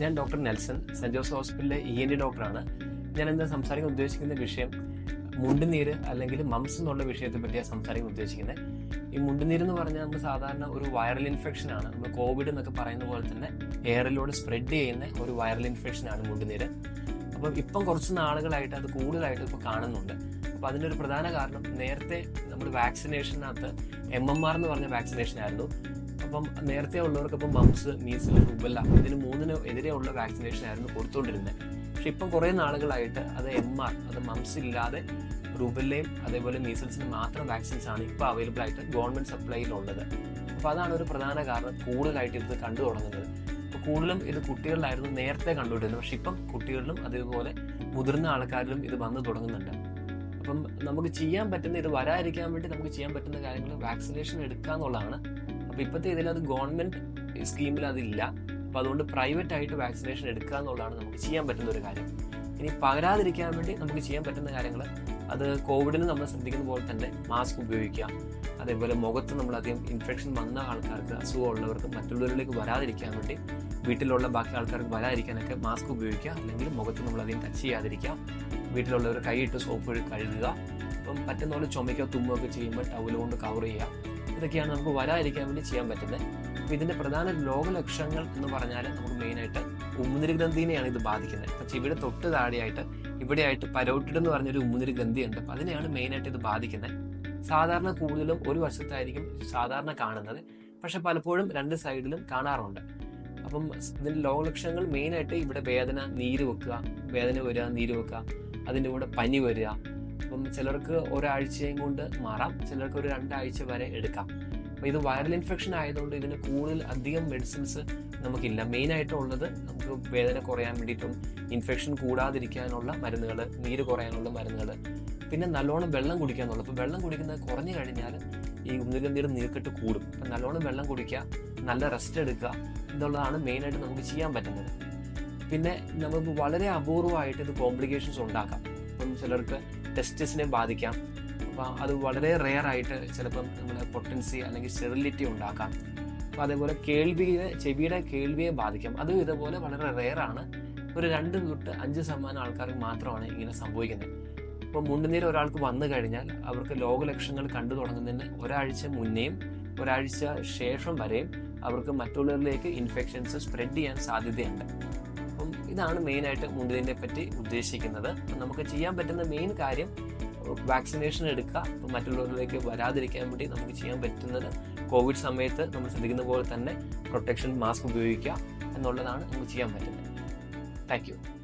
ഞാൻ doctor Nelson saint Joseph ഹോസ്പിറ്റലിലെ E N D ഡോക്ടറാണ്. ഞാൻ എന്താ സംസാരിക്കാൻ ഉദ്ദേശിക്കുന്ന വിഷയം? മുണ്ടുനീര് അല്ലെങ്കിൽ മംസ് എന്നുള്ള വിഷയത്തെ പറ്റിയാണ് സംസാരിക്കാൻ ഉദ്ദേശിക്കുന്നത് ഈ മുണ്ടുനീര് എന്ന് പറഞ്ഞാൽ നമ്മൾ സാധാരണ ഒരു വൈറൽ ഇൻഫെക്ഷൻ ആണ്. നമ്മൾ കോവിഡ് എന്നൊക്കെ പറയുന്ന പോലെ തന്നെ എയറിലൂടെ സ്പ്രെഡ് ചെയ്യുന്ന ഒരു വൈറൽ ഇൻഫെക്ഷൻ ആണ് മുണ്ടുനീര്. അപ്പം ഇപ്പം കുറച്ച് നാളുകളായിട്ട് അത് കൂടുതലായിട്ട് ഇപ്പോൾ കാണുന്നുണ്ട്. അപ്പം അതിനൊരു പ്രധാന കാരണം നേരത്തെ നമ്മൾ വാക്സിനേഷനകത്ത് എം എം ആർ എന്ന് പറഞ്ഞ വാക്സിനേഷൻ ആയിരുന്നു. അപ്പം നേരത്തെ ഉള്ളവർക്ക് ഇപ്പം മംസ് മീസിൽ റുബല്ല ഇതിന് മൂന്നിന് എതിരെയുള്ള വാക്സിനേഷൻ ആയിരുന്നു കൊടുത്തുകൊണ്ടിരുന്നത് പക്ഷെ ഇപ്പം കുറേ നാളുകളായിട്ട് അത് എം ആർ അത് മംസ് ഇല്ലാതെ റുബല്ലയും അതേപോലെ മീസൽസിന് മാത്രം വാക്സിൻസ് ആണ് ഇപ്പോൾ അവൈലബിൾ ആയിട്ട് ഗവൺമെന്റ് സപ്ലൈയിലുള്ളത് അപ്പോൾ അതാണ് ഒരു പ്രധാന കാരണം കൂടുതലായിട്ട് ഇത് കണ്ടു തുടങ്ങുന്നത്. അപ്പോൾ കൂടുതലും ഇത് കുട്ടികളിലായിരുന്നു നേരത്തെ കണ്ടുകൊണ്ടിരുന്നത്. പക്ഷെ ഇപ്പം കുട്ടികളിലും അതേപോലെ മുതിർന്ന ആൾക്കാരിലും ഇത് വന്നു തുടങ്ങുന്നുണ്ട്. അപ്പം നമുക്ക് ചെയ്യാൻ പറ്റുന്ന ഇത് വരാതിരിക്കാൻ വേണ്ടി നമുക്ക് ചെയ്യാൻ പറ്റുന്ന കാര്യങ്ങൾ വാക്സിനേഷൻ എടുക്കുക എന്നുള്ളതാണ്. അപ്പോൾ ഇപ്പോഴത്തെ ഇതിൽ അത് ഗവൺമെന്റ് സ്കീമിൽ അതില്ല. അപ്പോൾ അതുകൊണ്ട് പ്രൈവറ്റ് ആയിട്ട് വാക്സിനേഷൻ എടുക്കുക എന്നുള്ളതാണ് നമുക്ക് ചെയ്യാൻ പറ്റുന്ന ഒരു കാര്യം. ഇനി പകരാതിരിക്കാൻ വേണ്ടി നമുക്ക് ചെയ്യാൻ പറ്റുന്ന കാര്യങ്ങൾ അത് കോവിഡിന് നമ്മൾ ശ്രദ്ധിക്കുന്ന പോലെ തന്നെ മാസ്ക് ഉപയോഗിക്കുക. അതേപോലെ മുഖത്ത് നമ്മൾ അധികം ഇൻഫെക്ഷൻ വന്ന ആൾക്കാർക്ക് അസുഖമുള്ളവർക്ക് മറ്റുള്ളവരിലേക്ക് വരാതിരിക്കാൻ വേണ്ടി വീട്ടിലുള്ള ബാക്കി ആൾക്കാർക്ക് വരാതിരിക്കാനൊക്കെ മാസ്ക് ഉപയോഗിക്കുക. അല്ലെങ്കിൽ മുഖത്ത് നമ്മൾ അധികം ടച്ച് ചെയ്യാതിരിക്കുക. വീട്ടിലുള്ളവർ കൈയിട്ട് സോപ്പ് കഴുകുക. അപ്പം പറ്റുന്ന പോലെ ചുമയ്ക്കോ ഒക്കെ ചെയ്യുമ്പോൾ ടവൽ കൊണ്ട് കവർ ചെയ്യുക. ഇതൊക്കെയാണ് നമുക്ക് വരാതിരിക്കാൻ വേണ്ടി ചെയ്യാൻ പറ്റുന്നത്. അപ്പോൾ ഇതിന്റെ പ്രധാന രോഗലക്ഷണങ്ങൾ എന്ന് പറഞ്ഞാൽ നമുക്ക് മെയിനായിട്ട് ഉമ്മുനിരി ഗ്രന്ഥിനെയാണ് ഇത് ബാധിക്കുന്നത്. പക്ഷേ ഇവിടെ തൊട്ട് താഴെയായിട്ട് ഇവിടെയായിട്ട് പരോട്ടിഡ് എന്ന് പറഞ്ഞൊരു ഉമ്മുനിരി ഗ്രന്ഥിയുണ്ട് അപ്പോൾ അതിനെയാണ് മെയിനായിട്ട് ഇത് ബാധിക്കുന്നത്. സാധാരണ കൂടുതലും ഒരു വശത്തായിരിക്കും സാധാരണ കാണുന്നത്. പക്ഷെ പലപ്പോഴും രണ്ട് സൈഡിലും കാണാറുണ്ട്. അപ്പം ഇതിന്റെ ലോകലക്ഷണങ്ങൾ മെയിനായിട്ട് ഇവിടെ വേദന നീര് വെക്കുക വേദന വരിക നീര് വെക്കുക അതിന്റെ കൂടെ പനി വരിക. അപ്പം ചിലർക്ക് ഒരാഴ്ചയും കൊണ്ട് മാറാം ചിലർക്ക് ഒരു രണ്ടാഴ്ച വരെ എടുക്കാം. അപ്പോൾ ഇത് വൈറൽ ഇൻഫെക്ഷൻ ആയതുകൊണ്ട് ഇതിന് കൂടുതൽ അധികം മെഡിസിൻസ് നമുക്കില്ല. മെയിൻ ആയിട്ടുള്ളത് നമുക്ക് വേദന കുറയാൻ വേണ്ടിയിട്ടും ഇൻഫെക്ഷൻ കൂടാതിരിക്കാനുള്ള മരുന്നുകൾ നീര് കുറയാനുള്ള മരുന്നുകൾ പിന്നെ നല്ലോണം വെള്ളം കുടിക്കാന്നുള്ളത് അപ്പോൾ വെള്ളം കുടിക്കുന്നത് കുറഞ്ഞു കഴിഞ്ഞാൽ ഈ ഉന്നിരന്തീരുടെ നീർക്കെട്ട് കൂടും. അപ്പം നല്ലോണം വെള്ളം കുടിക്കുക നല്ല റെസ്റ്റ് എടുക്കുക എന്നുള്ളതാണ് മെയിനായിട്ട് നമുക്ക് ചെയ്യാൻ പറ്റുന്നത്. പിന്നെ നമുക്ക് വളരെ അപൂർവമായിട്ട് ഇത് കോംപ്ലിക്കേഷൻസ് ഉണ്ടാക്കാം. ഇപ്പം ചിലർക്ക് ടെസ്റ്റിസിനെ ബാധിക്കാം. അപ്പോൾ അത് വളരെ റെയർ ആയിട്ട് ചിലപ്പം നമ്മുടെ പൊട്ടൻസി അല്ലെങ്കിൽ സ്റ്റെറിലിറ്റി ഉണ്ടാക്കാം. അപ്പോൾ അതേപോലെ കേൾവിയെ ചെവിയുടെ കേൾവിയെ ബാധിക്കാം. അതും ഇതുപോലെ വളരെ റെയർ ആണ്. ഒരു രണ്ട് തൊട്ട് അഞ്ച് ശതമാനം ആൾക്കാർക്ക് മാത്രമാണ് ഇങ്ങനെ സംഭവിക്കുന്നത്. ഇപ്പോൾ മുണ്ടുനീര് ഒരാൾക്ക് വന്നു കഴിഞ്ഞാൽ അവർക്ക് രോഗലക്ഷണങ്ങൾ കണ്ടു തുടങ്ങുന്നതിന് ഒരാഴ്ച മുന്നേയും ഒരാഴ്ച ശേഷം വരെയും അവർക്ക് മറ്റുള്ളവരിലേക്ക് ഇൻഫെക്ഷൻസ് സ്പ്രെഡ് ചെയ്യാൻ സാധ്യതയുണ്ട്. അപ്പം ഇതാണ് മെയിനായിട്ട് മുണ്ടുനീരിനെ പറ്റി ഉദ്ദേശിക്കുന്നത്. നമുക്ക് ചെയ്യാൻ പറ്റുന്ന മെയിൻ കാര്യം വാക്സിനേഷൻ എടുക്കുക. അപ്പോൾ മറ്റുള്ളവരിലേക്ക് വരാതിരിക്കാൻ വേണ്ടി നമുക്ക് ചെയ്യാൻ പറ്റുന്നത് കോവിഡ് സമയത്ത് നമ്മൾ ശ്രദ്ധിക്കുന്ന പോലെ തന്നെ പ്രൊട്ടക്ഷൻ മാസ്ക് ഉപയോഗിക്കുക എന്നുള്ളതാണ് നമുക്ക് ചെയ്യാൻ പറ്റുന്നത്. താങ്ക്